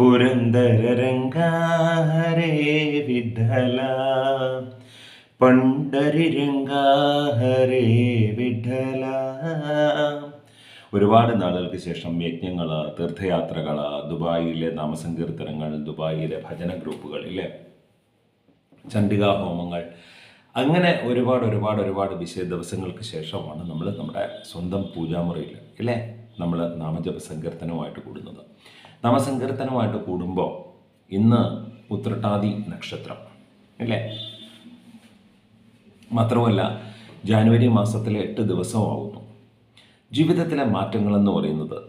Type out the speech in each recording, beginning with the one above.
പുരന്ദരരംഗ ഹരേ വിഠല പണ്ടരിരംഗ ഹരേ വിഠല ഒരുപാട് നാളുകൾക്ക് ശേഷം യജ്ഞങ്ങൾ തീർത്ഥയാത്രകൾ ദുബായിലെ നാമസങ്കീർത്തനങ്ങൾ ദുബായിലെ ഭജന ഗ്രൂപ്പുകൾ ഇല്ലേ? ചണ്ഡികാ ഹോമങ്ങൾ. അങ്ങനെ ഒരുപാട് ഒരുപാട് ഒരുപാട് വിശേഷ ദിവസങ്ങൾക്ക് ശേഷമാണ് നമ്മൾ നമ്മുടെ സ്വന്തം പൂജാമുറിയിൽ ഇല്ലേ? നമ്മൾ നാമജപ സങ്കീർത്തനവുമായിട്ട് കൂടുന്നത്. നാമസങ്കീർത്തനവുമായിട്ട് കൂടുമ്പോൾ ഇന്ന് ഉത്രട്ടാതി നക്ഷത്രം അല്ലേ? മാത്രമല്ല ജാനുവരി മാസത്തിലെ എട്ട് ദിവസമാവുന്നു ജീവിതത്തിലെ മാറ്റങ്ങളെന്ന് പറയുന്നത്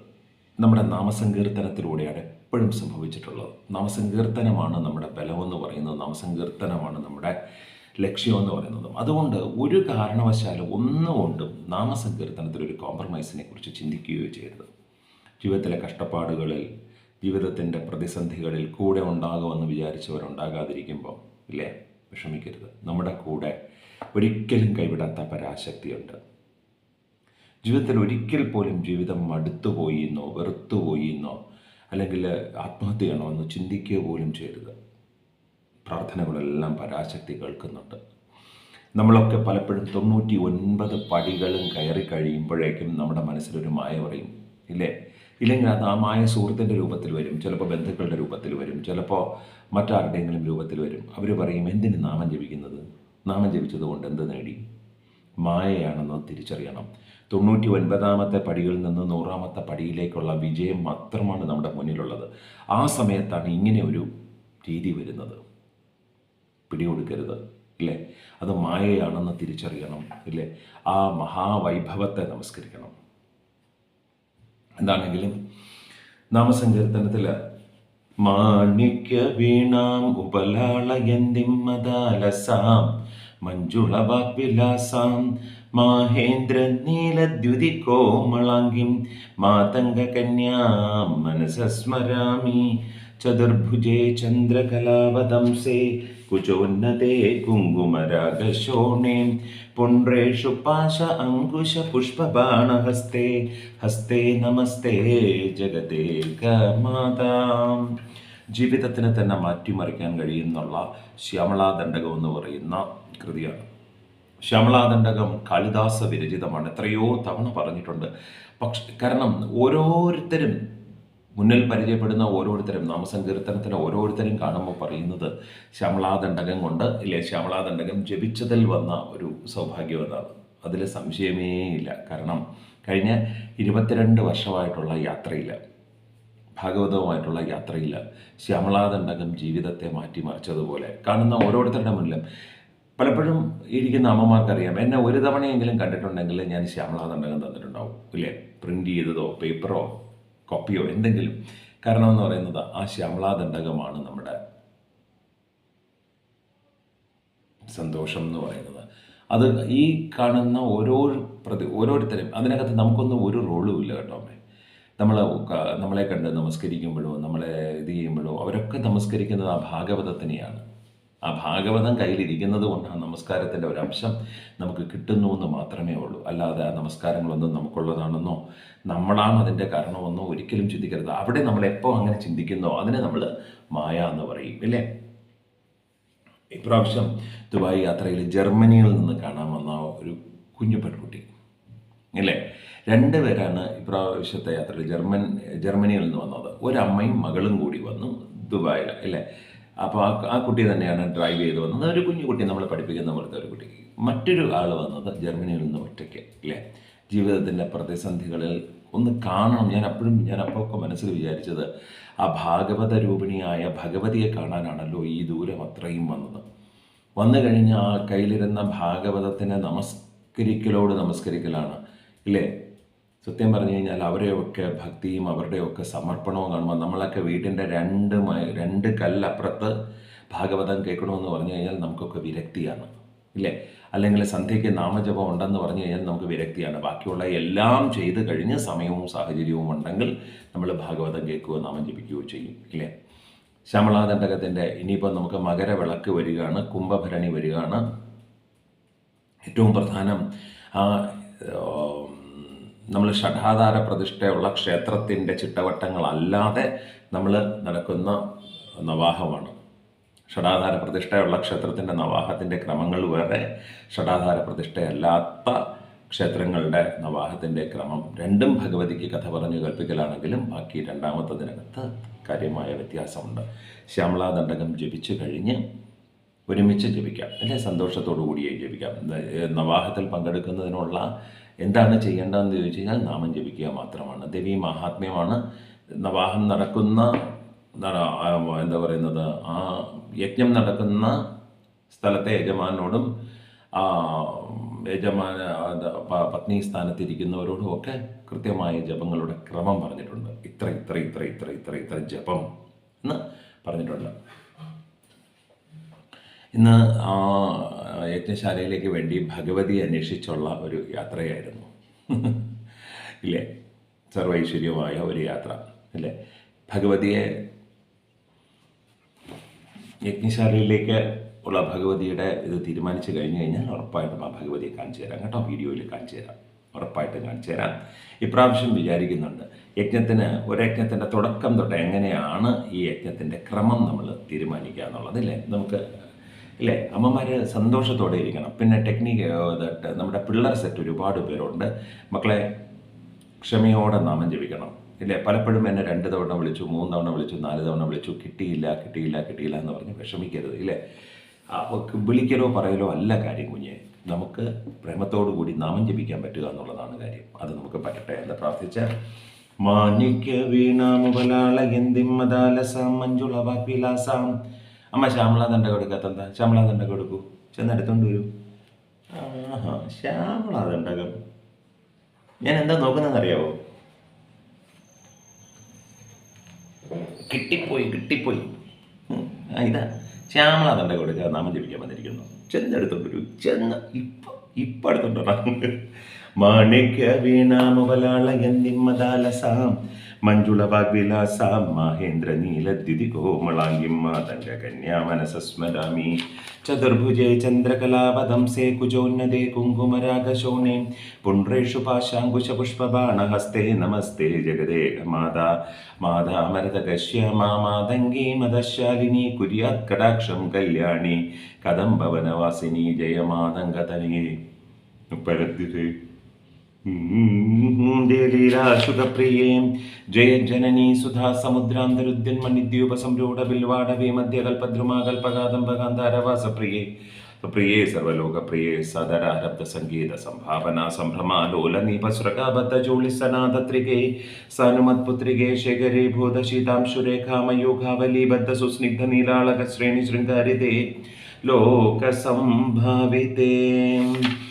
നമ്മുടെ നാമസങ്കീർത്തനത്തിലൂടെയാണ് എപ്പോഴും സംഭവിച്ചിട്ടുള്ളത്. നാമസങ്കീർത്തനമാണ് നമ്മുടെ ബലമെന്ന് പറയുന്നത് നാമസങ്കീർത്തനമാണ് നമ്മുടെ ലക്ഷ്യമെന്ന് പറയുന്നത്. അതുകൊണ്ട് ഒരു കാരണവശാലും ഒന്നുകൊണ്ടും നാമസങ്കീർത്തനത്തിൽ ഒരു കോംപ്രമൈസിനെ കുറിച്ച് ചിന്തിക്കുകയോ ചെയ്യരുത്. ജീവിതത്തിലെ കഷ്ടപ്പാടുകളിൽ ജീവിതത്തിന്റെ പ്രതിസന്ധികളിൽ കൂടെ ഉണ്ടാകുമെന്ന് വിചാരിച്ചവരുണ്ടാകാതിരിക്കുമ്പോൾ ഇല്ലേ? വിഷമിക്കരുത്. നമ്മുടെ കൂടെ ഒരിക്കലും കൈവിടാത്ത പരാശക്തിയുണ്ട്. ജീവിതത്തിൽ ഒരിക്കൽ പോലും ജീവിതം മടുത്തുപോയി എന്നോ വെറുത്തുപോയി എന്നോ അല്ലെങ്കിൽ ആത്മഹത്യ ചെയ്യണമെന്നോ ചിന്തിക്കുക പോലും ചെയ്യരുത്. പ്രാർത്ഥനകളെല്ലാം പരാശക്തി കേൾക്കുന്നുണ്ട്. നമ്മളൊക്കെ പലപ്പോഴും തൊണ്ണൂറ്റി ഒൻപത് പടികളും കയറി കഴിയുമ്പോഴേക്കും നമ്മുടെ മനസ്സിലൊരു മായ പറയും ഇല്ലേ? ഇല്ലെങ്കിൽ അത് ആ മായ സുഹൃത്തിന്റെ രൂപത്തിൽ വരും ചിലപ്പോൾ ബന്ധുക്കളുടെ രൂപത്തിൽ വരും ചിലപ്പോൾ മറ്റാരുടെയെങ്കിലും രൂപത്തിൽ വരും. അവർ പറയും എന്തിന് നാമം ജപിക്കുന്നത്? നാമം ജപിച്ചത് കൊണ്ട് എന്ത് നേടി? മായയാണെന്ന് തിരിച്ചറിയണം. തൊണ്ണൂറ്റി ഒൻപതാമത്തെ പടിയിൽ നിന്ന് നൂറാമത്തെ പടിയിലേക്കുള്ള വിജയം മാത്രമാണ് നമ്മുടെ മുന്നിലുള്ളത്. ആ സമയത്താണ് ഇങ്ങനെ ഒരു രീതി വരുന്നത്. പിടികൊടുക്കരുത് ഇല്ലേ? അത് മായയാണെന്ന് തിരിച്ചറിയണം ഇല്ലേ? ആ മഹാവൈഭവത്തെ നമസ്കരിക്കണം. എന്താണെങ്കിലും നാമസങ്കീർത്തനത്തിൽ മാണിക്യ വീണാം ഉപലാളയന്തിമ്മദാലസാം മഞ്ജുള വാഗ്വിലാസാം മാഹേന്ദ്ര നീലദ്യുതി മാതംഗ മാതംഗകന്യാം മനസസ്മരാമി ചതുർഭുജേ ചന്ദ്രകലാവതംസേ കുചോന്നതേ കുങ്കുമരാഗശോണേ പുണ്ട്രേഷു പാശ അങ്കുശ പുഷ്പബാണഹസ്തേ ഹസ്തേ നമസ്തേ ജഗതേ മാതാം ജീവിതത്തിന് തന്നെ മാറ്റിമറിക്കാൻ കഴിയുന്നുള്ള ശ്യാമളാദണ്ഡകം എന്ന് പറയുന്ന കൃതിയാണ്. ശ്യാമളാദണ്ഡകം കാളിദാസ വിരചിതമാണ്. എത്രയോ തവണ പറഞ്ഞിട്ടുണ്ട്. പക്ഷെ കാരണം ഓരോരുത്തരും മുന്നിൽ പരിചയപ്പെടുന്ന ഓരോരുത്തരും നാമസങ്കീർത്തനത്തിന് ഓരോരുത്തരും കാണുമ്പോൾ പറയുന്നത് ശ്യാമളാദണ്ഡകം കൊണ്ട് ഇല്ലേ? ശ്യാമളാദണ്ഡകം ജപിച്ചതിൽ വന്ന ഒരു സൗഭാഗ്യം എന്നാണ് അതിൽ സംശയമേ ഇല്ല. കാരണം കഴിഞ്ഞ ഇരുപത്തിരണ്ട് വർഷമായിട്ടുള്ള യാത്രയിൽ ഭാഗവതവുമായിട്ടുള്ള യാത്രയിൽ ശ്യാമളാദണ്ഡകം ജീവിതത്തെ മാറ്റിമറിച്ചതുപോലെ കാണുന്ന ഓരോരുത്തരുടെ മുന്നിലും പലപ്പോഴും ഇരിക്കുന്ന അമ്മമാർക്കറിയാം എന്നെ ഒരു തവണയെങ്കിലും കണ്ടിട്ടുണ്ടെങ്കിൽ ഞാൻ ശ്യാമളാദണ്ഡകം തന്നിട്ടുണ്ടാവും. ഇല്ലേ? പ്രിന്റ് ചെയ്തതോ പേപ്പറോ കോപ്പിയോ എന്തെങ്കിലും. കാരണം എന്ന് പറയുന്നത് ആ ശ്യാമളാദണ്ഡകമാണ് നമ്മുടെ സന്തോഷം എന്ന് പറയുന്നത്. അത് ഈ കാണുന്ന ഓരോ പ്രതി ഓരോരുത്തരും അതിനകത്ത് നമുക്കൊന്നും ഒരു റോളും ഇല്ല കേട്ടോ അമ്മേ. നമ്മൾ നമ്മളെ കണ്ട് നമസ്കരിക്കുമ്പോഴോ നമ്മളെ ഇത് ചെയ്യുമ്പോഴോ അവരൊക്കെ നമസ്കരിക്കുന്നത് ആ ഭാഗവതത്തിനെയാണ്. ആ ഭാഗവതം കയ്യിലിരിക്കുന്നത് കൊണ്ട് ആ നമസ്കാരത്തിന്റെ ഒരംശം നമുക്ക് കിട്ടുന്നു എന്ന് മാത്രമേ ഉള്ളൂ. അല്ലാതെ ആ നമസ്കാരങ്ങളൊന്നും നമുക്കുള്ളതാണെന്നോ നമ്മളാണ് അതിന്റെ കാരണമെന്നോ ഒരിക്കലും ചിന്തിക്കരുത്. അവിടെ നമ്മൾ എപ്പോൾ അങ്ങനെ ചിന്തിക്കുന്നോ അതിനെ നമ്മൾ മായ എന്ന് പറയും ഇല്ലേ? ഇപ്രാവശ്യം ദുബായ് യാത്രയിൽ ജർമ്മനിയിൽ നിന്ന് കാണാൻ വന്ന ഒരു കുഞ്ഞു പെൺകുട്ടി അല്ലേ രണ്ട് പേരാണ് ഇപ്രാവശ്യത്തെ യാത്രയിൽ ജർമ്മൻ ജർമ്മനിയിൽ നിന്ന് വന്നത്. ഒരമ്മയും മകളും കൂടി വന്നു ദുബായിൽ അല്ലേ അപ്പോൾ ആ കുട്ടി തന്നെയാണ് ഡ്രൈവ് ചെയ്ത് വന്നത്. ഒരു കുഞ്ഞു കുട്ടി നമ്മൾ പഠിപ്പിക്കുന്ന പോലത്തെ ഒരു കുട്ടി മറ്റൊരു ആൾ വന്നത് ജർമ്മനിയിൽ നിന്ന് ഒറ്റയ്ക്ക് അല്ലേ? ജീവിതത്തിന്റെ പ്രതിസന്ധികളിൽ ഒന്ന് കാണണം. ഞാൻ അപ്പോഴും ഞാൻ അപ്പോഴൊക്കെ മനസ്സിൽ വിചാരിച്ചത് ആ ഭാഗവത രൂപിണിയായ ഭഗവതിയെ കാണാനാണല്ലോ ഈ ദൂരം അത്രയും വന്നത്. വന്നു കഴിഞ്ഞാൽ ആ കയ്യിലിരുന്ന ഭാഗവതത്തിനെ നമസ്കരിക്കലോട് നമസ്കരിക്കലാണ് ഇല്ലേ? സത്യം പറഞ്ഞു കഴിഞ്ഞാൽ അവരെയൊക്കെ ഭക്തിയും അവരുടെയൊക്കെ സമർപ്പണവും കാണുമ്പോൾ നമ്മളൊക്കെ വീട്ടിന്റെ രണ്ട് രണ്ട് കല്ലപ്പുറത്ത് ഭാഗവതം കേൾക്കണമെന്ന് പറഞ്ഞു കഴിഞ്ഞാൽ നമുക്കൊക്കെ വിരക്തിയാണ് ഇല്ലേ? അല്ലെങ്കിൽ സന്ധ്യയ്ക്ക് നാമജപം ഉണ്ടെന്ന് പറഞ്ഞു കഴിഞ്ഞാൽ നമുക്ക് വിരക്തിയാണ്. ബാക്കിയുള്ള എല്ലാം ചെയ്ത് കഴിഞ്ഞ് സമയവും സാഹചര്യവും ഉണ്ടെങ്കിൽ നമ്മൾ ഭാഗവതം കേൾക്കുകയോ നാമം ജപിക്കുകയോ ചെയ്യും ഇല്ലേ? ശമളാദണ്ഡകത്തിന്റെ ഇനിയിപ്പോൾ നമുക്ക് മകരവിളക്ക് വരികയാണ് കുംഭഭരണി വരികയാണ്. ഏറ്റവും പ്രധാനം ആ നമ്മൾ ഷഠാധാര പ്രതിഷ്ഠയുള്ള ക്ഷേത്രത്തിന്റെ ചിട്ടവട്ടങ്ങളല്ലാതെ നമ്മൾ നടക്കുന്ന നവാഹമാണ്. ഷടാധാര പ്രതിഷ്ഠയുള്ള ക്ഷേത്രത്തിന്റെ നവാഹത്തിന്റെ ക്രമങ്ങൾ വേറെ ഷടാധാര പ്രതിഷ്ഠയല്ലാത്ത ക്ഷേത്രങ്ങളുടെ നവാഹത്തിന്റെ ക്രമം. രണ്ടും ഭഗവതിക്ക് കഥ പറഞ്ഞു കൽപ്പിക്കലാണെങ്കിലും ബാക്കി രണ്ടാമത്തതിനകത്ത് കാര്യമായ വ്യത്യാസമുണ്ട്. ശ്യാമളാ ദണ്ഡകം ജപിച്ചു കഴിഞ്ഞ് ഒരുമിച്ച് ജപിക്കാം. അല്ലെ സന്തോഷത്തോടു കൂടിയേ ജപിക്കാം. നവാഹത്തിൽ പങ്കെടുക്കുന്നതിനുള്ള എന്താണ് ചെയ്യേണ്ടതെന്ന് ചോദിച്ചു കഴിഞ്ഞാൽ നാമം ജപിക്കുക മാത്രമാണ്. ദേവി മഹാത്മ്യമാണ്. നവാഹം നടക്കുന്ന എന്താ പറയുന്നത് ആ യജ്ഞം നടക്കുന്ന സ്ഥലത്തെ യജമാനോടും യജമാന പത്നി സ്ഥാനത്തിരിക്കുന്നവരോടും ഒക്കെ കൃത്യമായ ജപങ്ങളുടെ ക്രമം പറഞ്ഞിട്ടുണ്ട്. ഇത്ര ഇത്ര ഇത്ര ഇത്ര ഇത്ര ഇത്ര ജപം എന്ന് പറഞ്ഞിട്ടുണ്ട്. ഇന്ന് യജ്ഞശാലയിലേക്ക് വേണ്ടി ഭഗവതി അന്വേഷിച്ചുള്ള ഒരു യാത്രയായിരുന്നു. ഇല്ലേ? സർവൈശ്വര്യമായ ഒരു യാത്ര അല്ലേ? ഭഗവതിയെ യജ്ഞശാലയിലേക്ക് ഉള്ള ഭഗവതിയുടെ ഇത് തീരുമാനിച്ചു കഴിഞ്ഞു കഴിഞ്ഞാൽ ഉറപ്പായിട്ടും ആ ഭഗവതിയെ കാണിച്ചു തരാം കേട്ടോ വീഡിയോയിൽ കാണിച്ചു തരാം. ഉറപ്പായിട്ടും കാണിച്ചു തരാം. ഇപ്രാവശ്യം വിചാരിക്കുന്നുണ്ട് യജ്ഞത്തിന് ഒരു യജ്ഞത്തിന്റെ തുടക്കം തൊട്ട് എങ്ങനെയാണ് ഈ യജ്ഞത്തിന്റെ ക്രമം നമ്മൾ തീരുമാനിക്കുക എന്നുള്ളത് അല്ലേ? നമുക്ക് ഇല്ലേ അമ്മമാർ സന്തോഷത്തോടെ ഇരിക്കണം. പിന്നെ ടെക്നിക്ക് നമ്മുടെ പിള്ളേർ സെറ്റ് ഒരുപാട് പേരുണ്ട്. മക്കളെ ക്ഷമയോടെ നാമം ജപിക്കണം. ഇല്ലേ? പലപ്പോഴും എന്നെ രണ്ട് തവണ വിളിച്ചു മൂന്ന് തവണ വിളിച്ചു നാല് തവണ വിളിച്ചു കിട്ടിയില്ല കിട്ടിയില്ല കിട്ടിയില്ല എന്ന് പറഞ്ഞ് വിഷമിക്കരുത്. ഇല്ലേ? വിളിക്കലോ പറയലോ അല്ല കാര്യം കുഞ്ഞെ. നമുക്ക് പ്രേമത്തോടു കൂടി നാമം ജപിക്കാൻ പറ്റുക എന്നുള്ളതാണ് കാര്യം. അത് നമുക്ക് പറ്റട്ടെ എന്ന് പ്രാർത്ഥിച്ച മാനിക്യ വീണാമുപലാള എന്തിമ്മദാലസാം അമ്മ ശ്യാമള തണ്ട കൊടുക്കാത്ത ശ്യാമള തണ്ട കൊടുക്കൂ. ചെന്ന് എടുത്തോണ്ട് വരൂ. ആഹാ ശ്യാമള തണ്ടകം ഞാൻ എന്താ നോക്കുന്നതെന്നറിയാവോ? കിട്ടിപ്പോയി കിട്ടിപ്പോയി. ഇതാ. ശ്യാമള തണ്ട കൊടുക്കുക നാമം ജപിക്കാൻ വന്നിരിക്കുന്നു. ചെന്നെടുത്തോണ്ട് വരൂ. ചെന്ന് ഇപ്പൊ ഇപ്പൊ എടുത്തോണ്ടോ മാണിക്യ വീണാമുപലാള മഞ്ജുള മഞ്ജുളവാഗ്വിലാസാം മഹേന്ദ്ര നീലദ്യുതി കോമളാംഗിം മാതംഗ കന്യാമനസസ്മരാമി ചതുർഭുജേ ചന്ദ്രകലാപദംസേ കുജോന്നതേ കുങ്കുമരാഗശോണേ പുണ്ട്രേഷു പാശാങ്കുശപുഷ്പബാണഹസ്തേ നമസ്തേ ജഗദേക മാതാ മാതാമരതകശ്യാമാതംഗീ മദശാലിനി കുര്യാത് കടാക്ഷം കല്യാണി കദംബവനവാസിനി ജയമാതംഗതനേ പരദ്യതേ ീരാശുഖപ്രിയേ हम्म, हम्म, देवीराशुकप्रिये जय जननी सुधा समुद्रांतरुद्युन्मनिद्योपसम्रूढ बिल्वाड वे मध्य कल्पद्रुमा कल्पगाधंबगाधारवास प्रिय प्रिय सर्वोक समुद्रान्तरुद्युन्मनिद्यूपसंरूढबिल्वाडवे मध्यकल्पद्रुमाकल्पगादम्बगान्धारवासप्रिये तो प्रिये सर्वलोकप्रिये सदरारब्धसङ्गीतसम्भावना सम्भ्रमालोलनीपसुरकाबद्धचूलिसनादत्रिके सानुमत्पुत्रिके शेखरे लोक संभावितें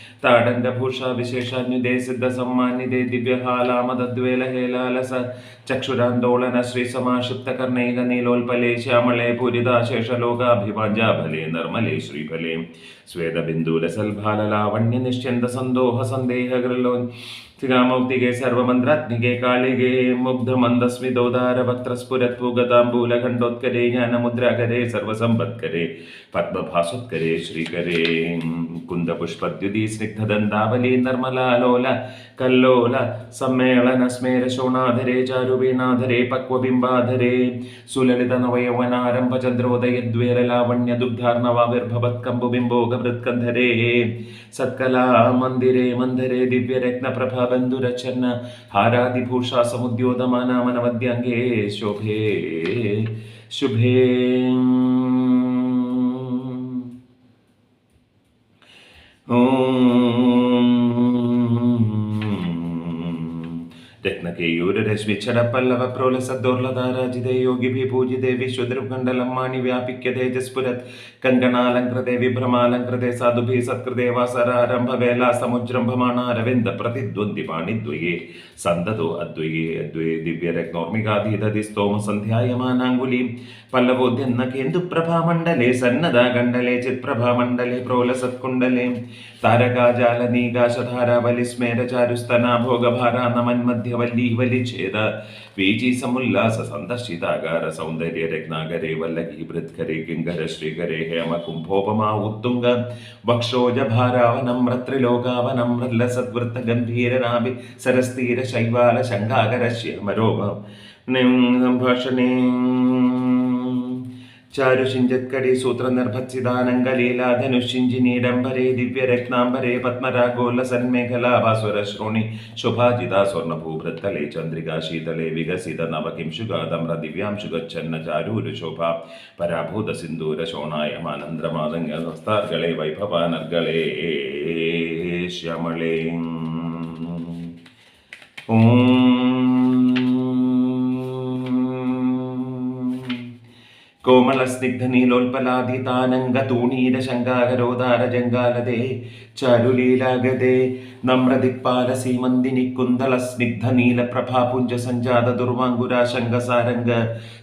താടങ്കഭൂഷ വിശേഷാന്യുദേ സിദ്ധ സമ്മാനിതേ ദിവ്യഹാലാമദ്വേല ഹേലാലസ ചക്ഷുരാന്തോളന ശ്രീ സമാഷിപ്ത കർണൈക നീലോൽപലേ ശ്യാമളേ പൂരിതാശേഷലോകാഭിവാജാഫലേ നിർമ്മലേ ശ്രീഫലേ സ്വേദബിന്ദുലസൽഭാലലാവണ്യ നിശ്ചന്ത സന്തോഹ സന്ദേഹഗ്രലോ स्थिरामौक्तिगे सर्वंत्रे कालिगे मुग्ध मंदस्मितौदार वक्स्फुरत्ताबूलखंडोत्करे मुग्धमन्दस्मिदौदारवक्त्रस्फुरत्वगताम्बूलखण्डोत्करे ज्ञानमुद्राकरे सर्वसम्पत्करे पद्मभासोत्करे श्रीकरे कुन्दपुष्पद्युति स्निग्धदन्तावली नर्मलालोल कल्लोल सम्मेलन स्मेर शोणाधरे चारुवीणाधरे पक्विंबाधरे सुललित नवयवनारंभ पक्वबिम्बाधरे सुललितनवयवनारम्भचन्द्रोदयद्वेरलावण्यदुग्धार्णवाविर्भवत्कम्बुबिम्बोगभृत्कन्धरे सत्कला मंदिरे मंदरे दिव्य मन्धरे प्रभा ಬಂಧುರಚನ್ನ ಹಾರಾದಿಭೂಷಾ ಸಮುದ್ಯೋದಮಾನ ಮನಮದ್ಯಂಗೆ ಶೋಭೆ ಶುಭೆ ಓಂ കനകയൂരശ്വിക്ഷരപ്പല്ലവ പ്രോലസദ്ദോർലതാരാജിതേ യോഗിഭി പൂജിതേ വിശ്വദൃകണ്ഡലമ്മാണി വ്യാപിക്യതേ ജസ്ഫുരത് കങ്കണാലങ്കൃതേ വിഭ്രമാലങ്കൃതേ സാധുഭി സത്കൃതേ വാസരാരംഭവേല സമുജ്രംഭമാണ അരവിന്ദ പ്രതിദ്വന്ദ്ി പാണിദ്വയേ സന്തതോ അദ്വയേ അദ്വയേ ദിവ്യരഗ്നോർമികാധീതതിസ്തോമ സന്ധ്യായമാനാങ്കുലീം പല്ലവോദ്യന്ന കേന്ദുപ്രഭാമണ്ഡലേ സന്നദാഗണ്ഡലേ ചിത്പ്രഭാമണ്ഡലേ പ്രോലസത്കുണ്ഡലേ താരകാജാലനീകാശധാരാവലിസ്മേരചാരുസ്തനാഭോഗഭാരാ നമന്മധ്യവല്യ നമന്മധ്യവല്ലീ വലിച്ഛേദ വീചീസമുല്ലാസ സന്ദർശിതാകാര സൗന്ദര്യ രത്നാകരേ വല്ലകി ഭൃത്കരേ കിങ്കര ശ്രീകരേ ഹേമ കുംഭോപമാ ഉത്തുംഗ വക്ഷോജഭാരാവനം രത്രിലോകാവനം ഗംഭീരനാഭി സരസ്തീര ശൈവാല ശങ്കാകര ശ്യാമരോപ സംഭാഷണേ ചാരുഷിഞ്ചത്കടി സൂത്രനിർഭത്സിതാനങ്കലീലാധനുഷിഞ്ചിനീഡംബരേ ദിവ്യരത്നാംബരേ പത്മരാഗോല്ലസന്മേഖലാഭാസ്വര ശുഭാജിത സ്വർണഭൂഭൃത്തലേ ചന്ദ്രികാ ശീതലേ വികസിത നവകിംശുഗാതമ്ര ദിവ്യാംശുഗച്ഛന്ന ചാരൂരുശോഭ പരാഭൂത സിന്ദൂര ശോണായമാനന്ദ്രമാതംഗസ്താർകളെ വൈഭവാനർകളെ ശ്യാമളേ കോമളസ്നിഗ്ധനീലോൽപലാധിതാനംഗതൂണീരശങ്കാകരോദാരജങ്കാലതേ ചാരുലീലാഗതേ നമ്രദിക്പാലസീമന്തിനിക്കുന്തളസ്നിഗ്ധനീലപ്രഭാപുഞ്ചസഞ്ജാതദുർവാങ്കുരാശങ്കസാരംഗ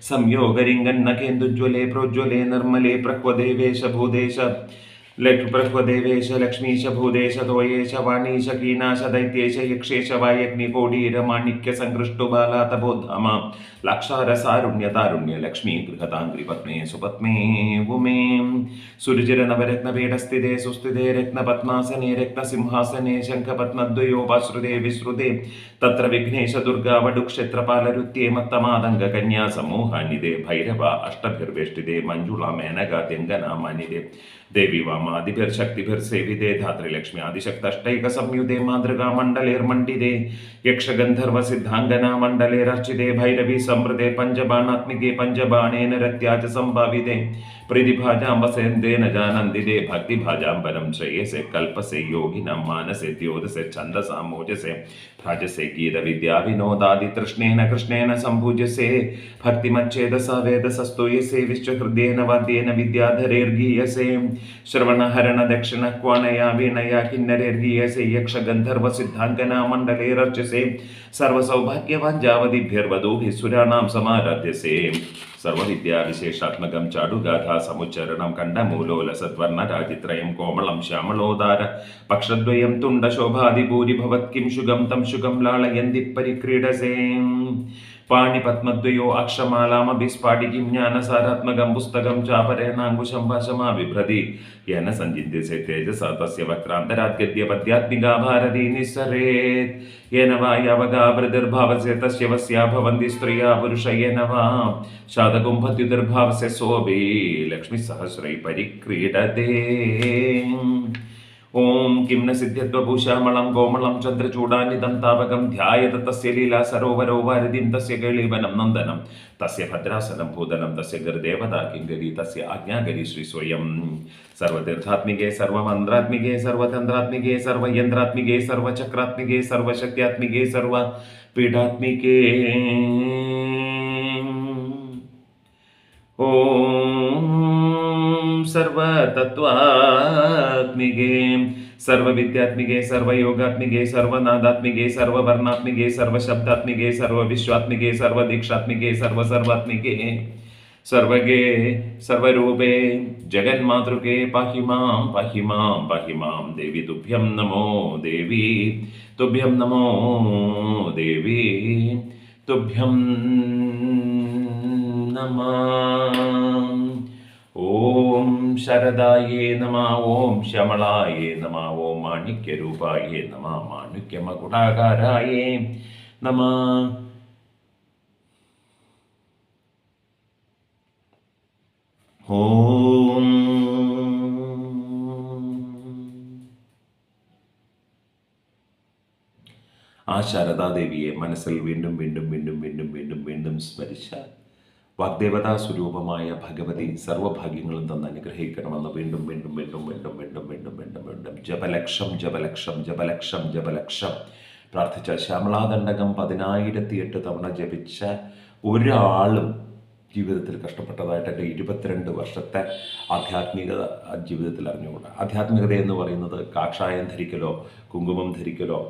സംയോഗരിംഗന്നകേന്ദുജ്വലേ പ്രോജ്വലേ നിർമ്മലേ പ്രക്വദേവേഷഭൂദേശ बृहदेवेश लक्ष्मीश भूदेश तोयेश वाणीश कीनाश दैत्येश यक्षेश वायग्निकोडीरमाणिक्यसङ्कृष्टु बालातपोद्धम लक्षारसारुण्यतारुण्य लक्ष्मी गृहताङ्ग्रिपत्मे सुपत्मे उमे सुरजिरनवरत्नपीठस्थिते सुस्थिते रत्नपद्मासने रत्नसिंहासने शङ्खपद्मद्वयोपाश्रुते विश्रुते तत्र विघ्नेश दुर्गा वडुक्षेत्रपालरुत्ये मत्तमादङ्गकन्या समूहानिदे भैरव अष्टभिर्वेष्टिते मञ्जुला मेनगा त्यङ्गना मनिदे ദേവി വാമ അതിഭിർ ശക്തിഭിർ സേവിതേ ധാത്രി ലക്ഷ്മി ആദിശക്തഷ്ടൈക സംയുതേ മാതൃകാ മണ്ഡലേർ മണ്ഡിതേ യക്ഷഗന്ധർവ സിദ്ധാംഗന മണ്ഡലേർ അർച്ചിതേ ഭൈരവി സമൃതേ പഞ്ചബാണാത്മികേ പഞ്ചബാണേന രത്യാജ സംഭാവിതേ प्रीतिभाजां वसेन्देन कल्पसे योगिनं मानसे द्योतसे कृष्णेन सम्पूज्यसे भक्तिमच्छेदसा वेदसस्तूयसे विश्वहृदयेन वाद्येन विद्याधरेर्गीयसे श्रवणहरणदक्षिणक्वाणया वीणया किन्नरेर्गीयसे यक्षगन्धर्वसिद्धाङ्गना मण्डले रर्चसे सर्वसौभाग्यवान् जावदिभ्यर्वधूभिः सुराणां समाराध्यसे സർവവിദ്യാവിശേഷാത്മകം ചാടുഗാഥാ സമുച്ചരണം കണ്ഡമൂലോലസദ്വർണരാജിത്രയം കോമളം ശ്യാമളോദാര പക്ഷദ്വയം തുണ്ടശോഭാതിഭൂരിഭവത് കിം ശുഗം തം ശുഗം ലാളയന്തി പരിക്രീഡസേ പാണിപത്മദ്വയോ അക്ഷമാലാമഭിസ്ഫാടികിം ജ്ഞാനസാരാത്മകം പുസ്തകം ചാപരേണാങ്കുശം ഭാഷമാ വിഭ്രതി എന്ന സഞ്ചിന്യസേ തേജസ തസ്യ വക്രാന്തരാദ്ഗദ്യ പദ്യാത്മികാ ഭാരതി നിസ്സരേത്. യേന വാ തസ്യ വസ്യാ ഭവന്തി സ്ത്രീയാ പുരുഷ യേന വാ. ശാതകുംഭത്യുതിർഭാവസ്യ സോഭി ലക്ഷ്മി സഹസ്രൈ പരിക്രീഡതേ. ഓം കിം ന സിദ്ധ്യത്വഭൂഷാമളം കോമളം ചന്ദ്രചൂടാനിതം താവകം ധ്യായത തസ്യ ലീലാ സരോവരോ വാരിതിം തസ്യ കേളീവനം നന്ദനം. തസ്യ ഭദ്രാസനം ഭൂതനം തസ്യ ഗർദേവതാ കിങ്കരി തസ്യ ആജ്ഞാകരി ശ്രീ സ്വയം. സർവതീർത്ഥാത്മികേ സർവമന്ത്രാത്മികേ സർവതന്ത്രാത്മികേ സർവയന്ത്രാത്മികേ സർവചക്രാത്മികേ സർവശക്ത്യാത്മികേ സർവ പീഠാത്മികേ ഓം सर्वतत्त्वात्मिके, सर्वविद्यात्मिके, सर्वयोगात्मिके, सर्वनादात्मिके, सर्ववर्णात्मिके, सर्वशब्दात्मिके, सर्वविश्वात्मिके, सर्वदीक्षात्मिके, सर्वसर्वात्मिके। सर्वगे, सर्वरूपे, जगन्मातृके पाहि माँ पाहि माँ पाहि माँ देवी तुभ्यं नमो देवी, तुभ्यं नमो देवी, तुभ्यं नमः। ॐ ശരദായേ നമ ഓം ശമളായേ നമ ഓം മാണിക്യരൂപായേ നമ മാണിക്യമകുടാകാരായേ നമ. ഓം. ആ ശാരദാദേവിയെ മനസ്സിൽ വീണ്ടും വീണ്ടും വീണ്ടും വീണ്ടും വീണ്ടും വീണ്ടും സ്മരിച്ചാൽ വാഗ്ദേവതാ സ്വരൂപമായ ഭഗവതി സർവഭാഗ്യങ്ങളും തന്ന് അനുഗ്രഹിക്കണമെന്ന് വീണ്ടും വീണ്ടും വീണ്ടും വീണ്ടും വീണ്ടും വീണ്ടും വീണ്ടും വീണ്ടും ജപലക്ഷം ജപലക്ഷം ജപലക്ഷം ജപലക്ഷം പ്രാർത്ഥിച്ച ശ്യാമളാദണ്ഡകം പതിനായിരത്തി എട്ട് തവണ ജപിച്ച ഒരാളും ജീവിതത്തിൽ കഷ്ടപ്പെട്ടതായിട്ട് എന്റെ ഇരുപത്തിരണ്ട് വർഷത്തെ ആധ്യാത്മികത ജീവിതത്തിൽ അറിഞ്ഞുകൊണ്ട് ആധ്യാത്മികത എന്ന് പറയുന്നത് കാക്ഷായം ധരിക്കലോ കുങ്കുമം ധരിക്കലോ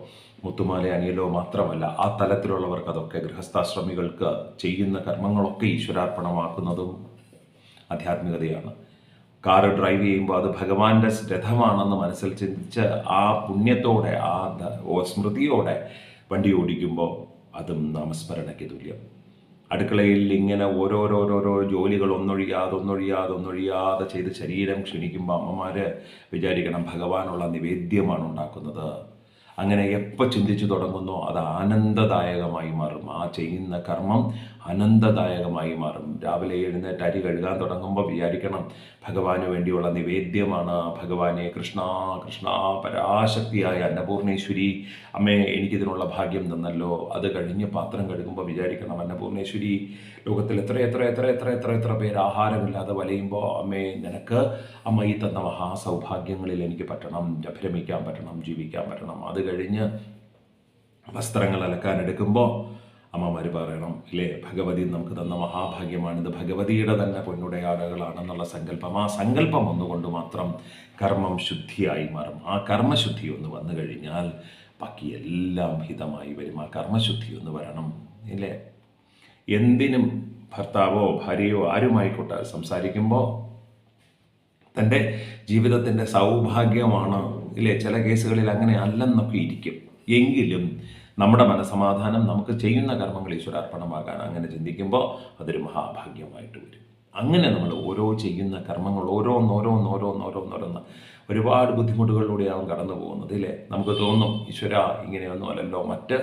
മുത്തുമാല അണിയലോ മാത്രമല്ല ആ തലത്തിലുള്ളവർക്ക് അതൊക്കെ ഗൃഹസ്ഥാശ്രമികൾക്ക് ചെയ്യുന്ന കർമ്മങ്ങളൊക്കെ ഈശ്വരാർപ്പണമാക്കുന്നതും ആധ്യാത്മികതയാണ്. കാർ ഡ്രൈവ് ചെയ്യുമ്പോൾ അത് ഭഗവാന്റെ രഥമാണെന്ന് മനസ്സിൽ ചിന്തിച്ച് ആ പുണ്യത്തോടെ ആ സ്മൃതിയോടെ വണ്ടി ഓടിക്കുമ്പോൾ അതും നാമസ്മരണയ്ക്ക് തുല്യം. അടുക്കളയിൽ ഇങ്ങനെ ഓരോരോരോരോ ജോലികൾ ഒന്നൊഴിയാതെ ഒന്നൊഴിയാതെ ഒന്നൊഴിയാതെ ചെയ്ത് ശരീരം ക്ഷണിക്കുമ്പോൾ അമ്മമാർ വിചാരിക്കണം ഭഗവാനുള്ള നിവേദ്യമാണ് ഉണ്ടാക്കുന്നത്. അങ്ങനെ എപ്പോൾ ചിന്തിച്ചു തുടങ്ങുന്നോ അത് ആനന്ദദായകമായി മാറും. ആ ചെയ്യുന്ന കർമ്മം അനന്തദായകമായി മാറും. രാവിലെ എഴുന്നേറ്റ് അരി കഴുകാൻ തുടങ്ങുമ്പോൾ വിചാരിക്കണം ഭഗവാന് വേണ്ടിയുള്ള നിവേദ്യമാണ്. ഭഗവാനെ കൃഷ്ണ കൃഷ്ണ പരാശക്തിയായ അന്നപൂർണേശ്വരി. അമ്മേ എനിക്കിതിനുള്ള ഭാഗ്യം തന്നല്ലോ. അത് കഴിഞ്ഞ് പാത്രം കഴുകുമ്പോൾ വിചാരിക്കണം അന്നപൂർണേശ്വരി ലോകത്തിൽ എത്ര എത്ര എത്ര എത്ര എത്ര എത്ര പേര് ആഹാരമില്ലാതെ വലയുമ്പോൾ അമ്മേ നിനക്ക് അമ്മ ഈ തന്ന മഹാസൗഭാഗ്യങ്ങളിൽ എനിക്ക് പറ്റണം. ഭ്രമിക്കാൻ പറ്റണം ജീവിക്കാൻ പറ്റണം. അത് കഴിഞ്ഞ് വസ്ത്രങ്ങൾ അലക്കാൻ എടുക്കുമ്പോൾ അമ്മമാർ പറയണം ഇല്ലേ ഭഗവതി നമുക്ക് തന്ന മഹാഭാഗ്യമാണിത്. ഭഗവതിയുടെ തന്നെ പൊന്നുടയാടകളാണെന്നുള്ള സങ്കല്പം. ആ സങ്കല്പം ഒന്നുകൊണ്ട് മാത്രം കർമ്മം ശുദ്ധിയായി മാറും. ആ കർമ്മശുദ്ധി ഒന്ന് വന്നു കഴിഞ്ഞാൽ ബാക്കി എല്ലാം ഹിതമായി വരും. ആ കർമ്മശുദ്ധി ഒന്ന് വരണം. ഇല്ലേ? എന്തിനും ഭർത്താവോ ഭാര്യയോ ആരുമായിക്കോട്ടെ സംസാരിക്കുമ്പോൾ തന്റെ ജീവിതത്തിന്റെ സൗഭാഗ്യമാണ്. ഇല്ലേ? ചില കേസുകളിൽ അങ്ങനെ അല്ലെന്നൊക്കെ ഇരിക്കും. എങ്കിലും നമ്മുടെ മനസമാധാനം നമുക്ക് ചെയ്യുന്ന കർമ്മങ്ങൾ ഈശ്വരാർപ്പണമാകാൻ അങ്ങനെ ചിന്തിക്കുമ്പോൾ അതൊരു മഹാഭാഗ്യമായിട്ട് വരും. അങ്ങനെ നമ്മൾ ഓരോ ചെയ്യുന്ന കർമ്മങ്ങൾ ഓരോന്നോരോന്ന് ഒരുപാട് ബുദ്ധിമുട്ടുകളിലൂടെയാവും കടന്നു പോകുന്നത് ഇല്ലേ? നമുക്ക് തോന്നും ഈശ്വര ഇങ്ങനെയൊന്നും അല്ലല്ലോ മറ്റ്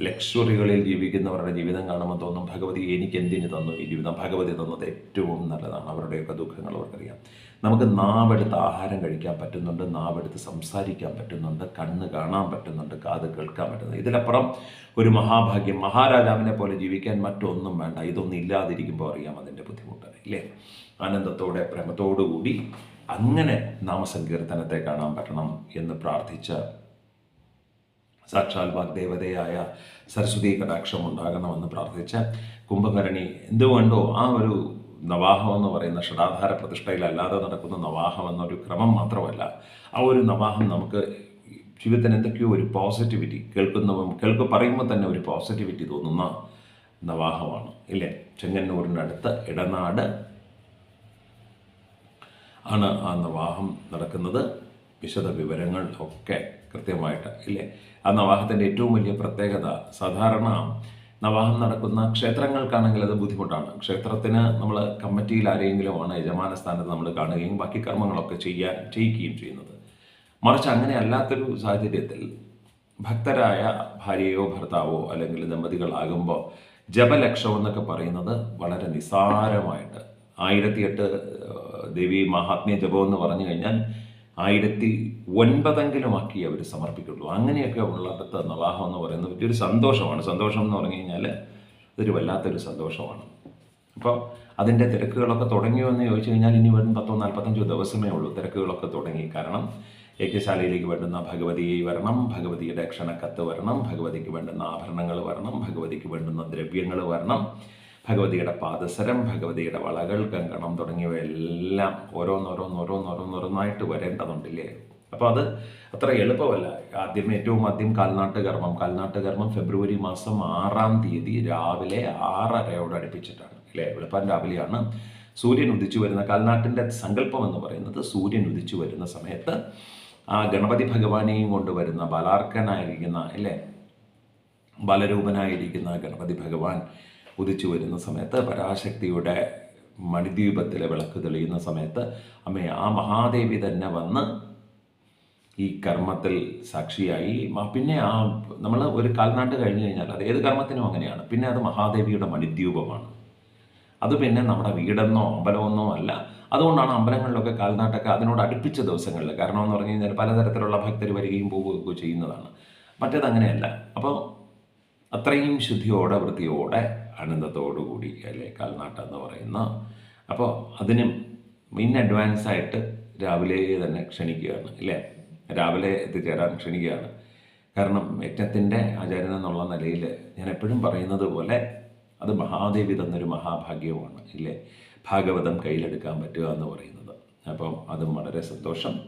ലക്ഷറികളിൽ ജീവിക്കുന്നവരുടെ ജീവിതം കാണുമ്പോൾ തോന്നും ഭഗവതി എനിക്ക് എന്തിനു തന്നു ഈ ജീവിതം? ഭഗവതി തന്നത് ഏറ്റവും നല്ലതാണ്. അവരുടെയൊക്കെ ദുഃഖങ്ങൾ അവർക്കറിയാം. നമുക്ക് നാവെടുത്ത് ആഹാരം കഴിക്കാൻ പറ്റുന്നുണ്ട് നാവെടുത്ത് സംസാരിക്കാൻ പറ്റുന്നുണ്ട് കണ്ണ് കാണാൻ പറ്റുന്നുണ്ട് കാത് കേൾക്കാൻ പറ്റുന്നുണ്ട്. ഇതിലപ്പുറം ഒരു മഹാഭാഗ്യം മഹാരാജാവിനെ പോലെ ജീവിക്കാൻ മറ്റൊന്നും വേണ്ട. ഇതൊന്നും ഇല്ലാതിരിക്കുമ്പോൾ അറിയാം അതിന്റെ ബുദ്ധിമുട്ട് ഇല്ലേ? ആനന്ദത്തോടെ പ്രേമത്തോടുകൂടി അങ്ങനെ നാമസങ്കീർത്തനത്തെ കാണാൻ പറ്റണം എന്ന് പ്രാർത്ഥിച്ച സാക്ഷാൽ വാഗ്ദേവതയായ സരസ്വതി കടാക്ഷം ഉണ്ടാകണമെന്ന് പ്രാർത്ഥിച്ച കുംഭകരണി എന്തുകൊണ്ടോ ആ ഒരു നവാഹം എന്ന് പറയുന്ന ഷടാധാര പ്രതിഷ്ഠയിലല്ലാതെ നടക്കുന്ന നവാഹം എന്നൊരു ക്രമം മാത്രമല്ല. ആ ഒരു നവാഹം നമുക്ക് ജീവിതത്തിന് എന്തൊക്കെയോ ഒരു പോസിറ്റിവിറ്റി കേൾക്കുന്ന കേൾക്കുക പറയുമ്പോൾ തന്നെ ഒരു പോസിറ്റിവിറ്റി തോന്നുന്ന നവാഹമാണ്. ഇല്ലേ? ചെങ്ങന്നൂരിനടുത്ത് ഇടനാട് ആണ് ആ നവാഹം നടക്കുന്നത്. വിശദ വിവരങ്ങൾ ഒക്കെ കൃത്യമായിട്ട് ഇല്ലേ? ആ നവാഹത്തിന്റെ ഏറ്റവും വലിയ പ്രത്യേകത സാധാരണ നവാഹം നടക്കുന്ന ക്ഷേത്രങ്ങൾക്കാണെങ്കിൽ അത് ബുദ്ധിമുട്ടാണ്. ക്ഷേത്രത്തിന് നമ്മൾ കമ്മിറ്റിയിൽ ആരെങ്കിലുമാണ് യജമാന സ്ഥാനത്ത് നമ്മൾ കാണുകയും ബാക്കി കർമ്മങ്ങളൊക്കെ ചെയ്യാൻ ചെയ്യിക്കുകയും ചെയ്യുന്നത്. മറിച്ച് അങ്ങനെ അല്ലാത്തൊരു സാഹചര്യത്തിൽ ഭക്തരായ ഭാര്യയോ ഭർത്താവോ അല്ലെങ്കിൽ ദമ്പതികളാകുമ്പോൾ ജപലക്ഷം എന്നൊക്കെ പറയുന്നത് വളരെ നിസാരമായിട്ട് ആയിരത്തി എട്ട് ദേവി മഹാത്മ്യ ജപം എന്ന് പറഞ്ഞു കഴിഞ്ഞാൽ ആയിരത്തി ഒൻപതെങ്കിലുമാക്കി അവർ സമർപ്പിക്കുള്ളൂ. അങ്ങനെയൊക്കെ ഉള്ളിടത്ത് നവാഹം എന്ന് പറയുന്നത് വലിയൊരു സന്തോഷമാണ്. സന്തോഷം എന്ന് പറഞ്ഞു കഴിഞ്ഞാൽ ഇതൊരു വല്ലാത്തൊരു സന്തോഷമാണ്. അപ്പോൾ അതിന്റെ തിരക്കുകളൊക്കെ തുടങ്ങിയോ എന്ന് ചോദിച്ചു കഴിഞ്ഞാൽ ഇനി വരും പത്തോ നാൽപ്പത്തഞ്ചോ ദിവസമേ ഉള്ളൂ തിരക്കുകളൊക്കെ തുടങ്ങി. കാരണം യജ്ഞശാലയിലേക്ക് വേണ്ടുന്ന ഭഗവതി വരണം ഭഗവതിയുടെ ക്ഷണക്കത്ത് വരണം ഭഗവതിക്ക് വേണ്ടുന്ന ആഭരണങ്ങൾ വരണം ഭഗവതിക്ക് വേണ്ടുന്ന ദ്രവ്യങ്ങൾ വരണം. ഭഗവതിയുടെ പാദസരം ഭഗവതിയുടെ വളകൾ കങ്കണം തുടങ്ങിയവയെല്ലാം ഓരോന്നോരോന്നോരോന്നോരോന്നോരോന്നായിട്ട് വരേണ്ടതുണ്ടില്ലേ? അപ്പോൾ അത് അത്ര എളുപ്പമല്ല. ആദ്യം ഏറ്റവും ആദ്യം കാൽനാട്ട് കർമ്മം കാൽനാട്ട് കർമ്മം ഫെബ്രുവരി മാസം ആറാം തീയതി രാവിലെ ആറരയോട് അടുപ്പിച്ചിട്ടാണ്. അല്ലേ? വെളുപ്പാൻ രാവിലെയാണ്. സൂര്യൻ ഉദിച്ചു വരുന്ന കാൽനാട്ടിന്റെ സങ്കല്പം എന്ന് പറയുന്നത് സൂര്യൻ ഉദിച്ചു വരുന്ന സമയത്ത് ആ ഗണപതി ഭഗവാനെയും കൊണ്ടുവരുന്ന ബാലാർക്കനായിരിക്കുന്ന അല്ലേ? ബാലരൂപനായിരിക്കുന്ന ഗണപതി ഭഗവാൻ ഉദിച്ചു വരുന്ന സമയത്ത് പരാശക്തിയുടെ മണിദ്വീപത്തിലെ വിളക്ക് തെളിയുന്ന സമയത്ത് അമ്മേ ആ മഹാദേവി തന്നെ വന്ന് ഈ കർമ്മത്തിൽ സാക്ഷിയായി. പിന്നെ ആ നമ്മൾ ഒരു കാൽനാട്ട് കഴിഞ്ഞു കഴിഞ്ഞാൽ അത് ഏത് കർമ്മത്തിനും അങ്ങനെയാണ്. പിന്നെ അത് മഹാദേവിയുടെ മണിദ്വീപമാണ്. അത് പിന്നെ നമ്മുടെ വീടെന്നോ അമ്പലമെന്നോ അല്ല. അതുകൊണ്ടാണ് അമ്പലങ്ങളിലൊക്കെ കാൽനാട്ടൊക്കെ അതിനോട് അടുപ്പിച്ച ദിവസങ്ങളിൽ. കാരണം എന്ന് പറഞ്ഞു കഴിഞ്ഞാൽ പലതരത്തിലുള്ള ഭക്തർ വരികയും പോവുകയൊക്കെ ചെയ്യുന്നതാണ്. മറ്റേത് അങ്ങനെയല്ല അപ്പോൾ അത്രയും ശുദ്ധിയോടെ വൃത്തിയോടെ ആനന്ദത്തോടുകൂടി അല്ലെ? കാൽനാട്ടം എന്ന് പറയുന്ന. അപ്പോൾ അതിനും ഇൻ അഡ്വാൻസ് ആയിട്ട് രാവിലെ തന്നെ ക്ഷണിക്കുകയാണ് അല്ലേ? രാവിലെ എത്തിച്ചേരാൻ ക്ഷണിക്കുകയാണ്. കാരണം യജ്ഞത്തിന്റെ ആചാര്യൻ എന്നുള്ള നിലയിൽ ഞാൻ എപ്പോഴും പറയുന്നത് പോലെ അത് മഹാദേവി തന്നൊരു മഹാഭാഗ്യവുമാണ് ഇല്ലേ ഭാഗവതം കയ്യിലെടുക്കാൻ പറ്റുക എന്ന് പറയുന്നത്. അപ്പം അതും വളരെ സന്തോഷം.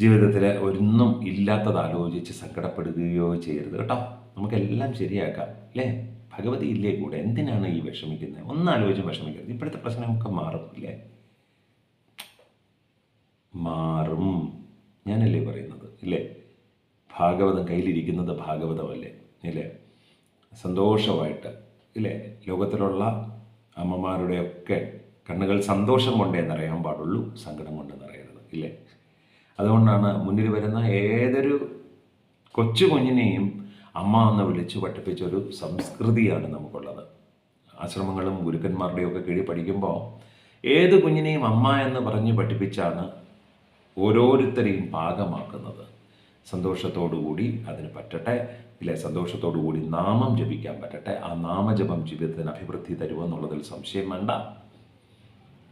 ജീവിതത്തിൽ ഒന്നും ഇല്ലാത്തത് ആലോചിച്ച് സങ്കടപ്പെടുകയോ ചെയ്യരുത് കേട്ടോ. നമുക്കെല്ലാം ശരിയാക്കാം അല്ലേ ഭഗവതി ഇല്ലേ കൂടെ? എന്തിനാണ് ഈ വിഷമിക്കുന്നത് ഒന്നാലോചിച്ച് വിഷമിക്കരുത്. ഇപ്പോഴത്തെ പ്രശ്നമൊക്കെ മാറും ഇല്ലേ മാറും. ഞാനല്ലേ പറയുന്നത് ഇല്ലേ ഭാഗവതം കയ്യിലിരിക്കുന്നത് ഭാഗവതമല്ലേ ഇല്ലേ സന്തോഷമായിട്ട് ഇല്ലേ ലോകത്തിലുള്ള അമ്മമാരുടെയൊക്കെ കണ്ണുകൾ സന്തോഷം കൊണ്ടേ നിറയാൻ പാടുള്ളൂ സങ്കടം കൊണ്ട് നിറയരുത് ഇല്ലേ അതുകൊണ്ടാണ് മുന്നിൽ വരുന്ന ഏതൊരു കൊച്ചു കുഞ്ഞിനെയും അമ്മ എന്ന് വിളിച്ചു പഠിപ്പിച്ച ഒരു സംസ്കൃതിയാണ് നമുക്കുള്ളത്. ആശ്രമങ്ങളും ഗുരുക്കന്മാരുടെയൊക്കെ കീഴിൽ പഠിക്കുമ്പോൾ ഏത് കുഞ്ഞിനെയും അമ്മ എന്ന് പറഞ്ഞ് പഠിപ്പിച്ചാണ് ഓരോരുത്തരെയും പാകമാക്കുന്നത്. സന്തോഷത്തോടുകൂടി അതിന് പറ്റട്ടെ ഇല്ലേ സന്തോഷത്തോടുകൂടി നാമം ജപിക്കാൻ പറ്റട്ടെ ആ നാമജപം ജീവിതത്തിന് അഭിവൃദ്ധി തരുമെന്നുള്ളതിൽ സംശയം വേണ്ട.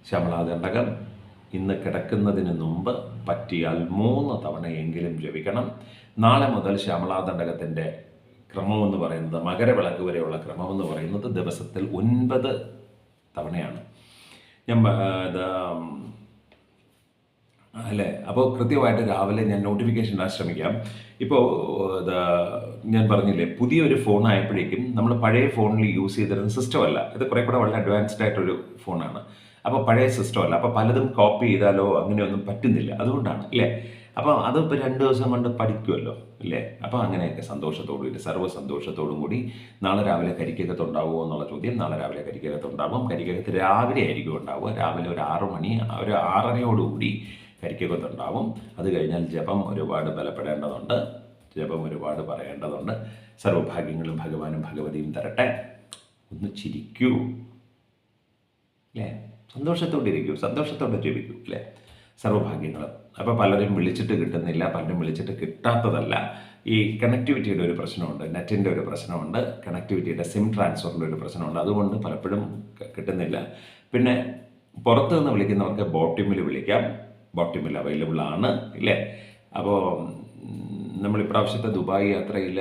ശ്യാമളാദണ്ഡകം ഇന്ന് കിടക്കുന്നതിന് മുമ്പ് പറ്റിയാൽ മൂന്ന് തവണയെങ്കിലും ജപിക്കണം. നാളെ മുതൽ ശ്യാമളാദണ്ഡകത്തിന്റെ ക്രമമെന്ന് പറയുന്നത് മകരവിളക്ക് വരെയുള്ള ക്രമം എന്ന് പറയുന്നത് ദിവസത്തിൽ ഒൻപത് തവണയാണ്. ഞാൻ അല്ലേ? അപ്പോൾ കൃത്യമായിട്ട് രാവിലെ ഞാൻ നോട്ടിഫിക്കേഷൻ ഇടാൻ ശ്രമിക്കാം. ഇപ്പോൾ ഞാൻ പറഞ്ഞില്ലേ പുതിയൊരു ഫോൺ ആയപ്പോഴേക്കും നമ്മൾ പഴയ ഫോണിൽ യൂസ് ചെയ്തിരുന്ന സിസ്റ്റം അല്ല. ഇത് കുറേ കൂടെ വളരെ അഡ്വാൻസ്ഡ് ആയിട്ടൊരു ഫോണാണ് അപ്പോൾ പഴയ സിസ്റ്റം അല്ല. അപ്പോൾ പലതും കോപ്പി ചെയ്താലോ അങ്ങനെയൊന്നും പറ്റുന്നില്ല. അതുകൊണ്ടാണ് ഇല്ലേ അത് ഇപ്പോൾ രണ്ട് ദിവസം കൊണ്ട് പഠിക്കുമല്ലോ അല്ലേ? അപ്പോൾ അങ്ങനെയൊക്കെ സന്തോഷത്തോടു കൂടി സർവ സന്തോഷത്തോടും കൂടി നാളെ രാവിലെ കരിക്കകത്ത് ഉണ്ടാവുമോ എന്നുള്ള ചോദ്യം നാളെ രാവിലെ കരിക്കകത്ത് ഉണ്ടാവും. കരിക്കകത്ത് രാവിലെ ആയിരിക്കും ഉണ്ടാവുക രാവിലെ ഒരു ആറു മണി ഒരു ആറരയോടുകൂടി കരിക്കകത്ത് ഉണ്ടാവും. അത് കഴിഞ്ഞാൽ ജപം ഒരുപാട് ബലപ്പെടേണ്ടതുണ്ട് ജപം ഒരുപാട് പറയേണ്ടതുണ്ട്. സർവഭാഗ്യങ്ങളും ഭഗവാനും ഭഗവതിയും തരട്ടെ. ഒന്ന് ചിരിക്കൂ അല്ലേ? സന്തോഷത്തോടെ ഇരിക്കൂ സന്തോഷത്തോടെ ജീവിക്കൂ അല്ലേ? സർവഭാഗ്യങ്ങളും അപ്പോൾ പലരും വിളിച്ചിട്ട് കിട്ടുന്നില്ല പലരും വിളിച്ചിട്ട് കിട്ടാത്തതല്ല. ഈ കണക്ടിവിറ്റിയുടെ ഒരു പ്രശ്നമുണ്ട് നെറ്റിന്റെ ഒരു പ്രശ്നമുണ്ട് കണക്ടിവിറ്റിയുടെ സിം ട്രാൻസ്ഫറിന്റെ ഒരു പ്രശ്നമുണ്ട്. അതുകൊണ്ട് പലപ്പോഴും കിട്ടുന്നില്ല. പിന്നെ പുറത്തു നിന്ന് വിളിക്കുന്നവർക്ക് ബോട്ടിമിൽ വിളിക്കാം. ബോട്ടിമിൽ അവൈലബിൾ ആണ് ഇല്ലേ? അപ്പോൾ നമ്മൾ ഇപ്രാവശ്യത്തെ ദുബായ് യാത്രയിൽ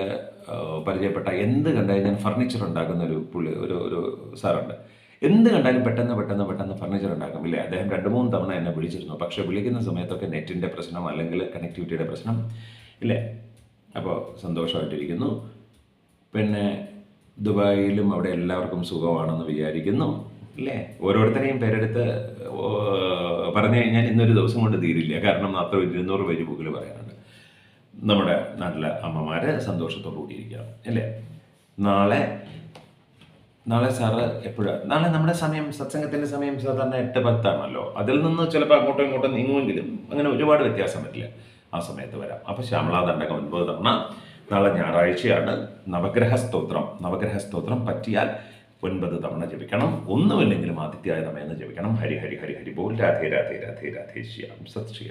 പരിചയപ്പെട്ട എന്ത് കണ്ടാലും ഞാൻ ഫർണിച്ചർ ഉണ്ടാക്കുന്ന ഒരു പുള്ളി ഒരു ഒരു സാറുണ്ട്. എന്ത് കണ്ടാലും പെട്ടെന്ന് പെട്ടെന്ന് പെട്ടെന്ന് ഫർണിച്ചർ ഉണ്ടാക്കും. ഇല്ലേ? അദ്ദേഹം രണ്ട് മൂന്ന് തവണ എന്നെ വിളിച്ചിരുന്നു. പക്ഷേ വിളിക്കുന്ന സമയത്തൊക്കെ നെറ്റിന്റെ പ്രശ്നം അല്ലെങ്കിൽ കണക്ടിവിറ്റിയുടെ പ്രശ്നം ഇല്ലേ? അപ്പോൾ സന്തോഷമായിട്ടിരിക്കുന്നു. പിന്നെ ദുബായിലും അവിടെ എല്ലാവർക്കും സുഖമാണെന്ന് വിചാരിക്കുന്നു അല്ലേ ഓരോരുത്തരെയും പേരെടുത്ത് പറഞ്ഞു കഴിഞ്ഞാൽ ഇന്നൊരു ദിവസം കൊണ്ട് തീരില്ല. കാരണം അത്ര ഇരുന്നൂറ് പേര് ബുക്കിൽ പറയാനുണ്ട്. നമ്മുടെ നാട്ടിലെ അമ്മമാരെ സന്തോഷത്തോടു കൂടിയിരിക്കണം അല്ലേ നാളെ നാളെ സാറ് എപ്പോഴാണ് നാളെ നമ്മുടെ സമയം സത്സംഗത്തിന്റെ സമയം സാധാരണ എട്ട് പത്താണല്ലോ. അതിൽ നിന്ന് ചിലപ്പോൾ അങ്ങോട്ടും ഇങ്ങോട്ടും നീങ്ങുമെങ്കിലും അങ്ങനെ ഒരുപാട് വ്യത്യാസം പറ്റില്ല ആ സമയത്ത് വരാം. അപ്പോൾ ശ്യാമളാ ദണ്ഡകം ഒൻപത് തവണ നാളെ ഞായറാഴ്ചയാണ്. നവഗ്രഹ സ്തോത്രം. നവഗ്രഹ സ്തോത്രം പറ്റിയാൽ ഒൻപത് തവണ ജപിക്കണം. ഒന്നുമില്ലെങ്കിലും ആദിത്യായ തമയെന്ന് ജപിക്കണം. ഹരി ഹരി ഹരി ഹരി ബോൾ. രാധേ രാധേ രാധേ രാധേ ശ്യാം. സത് ശ്രീ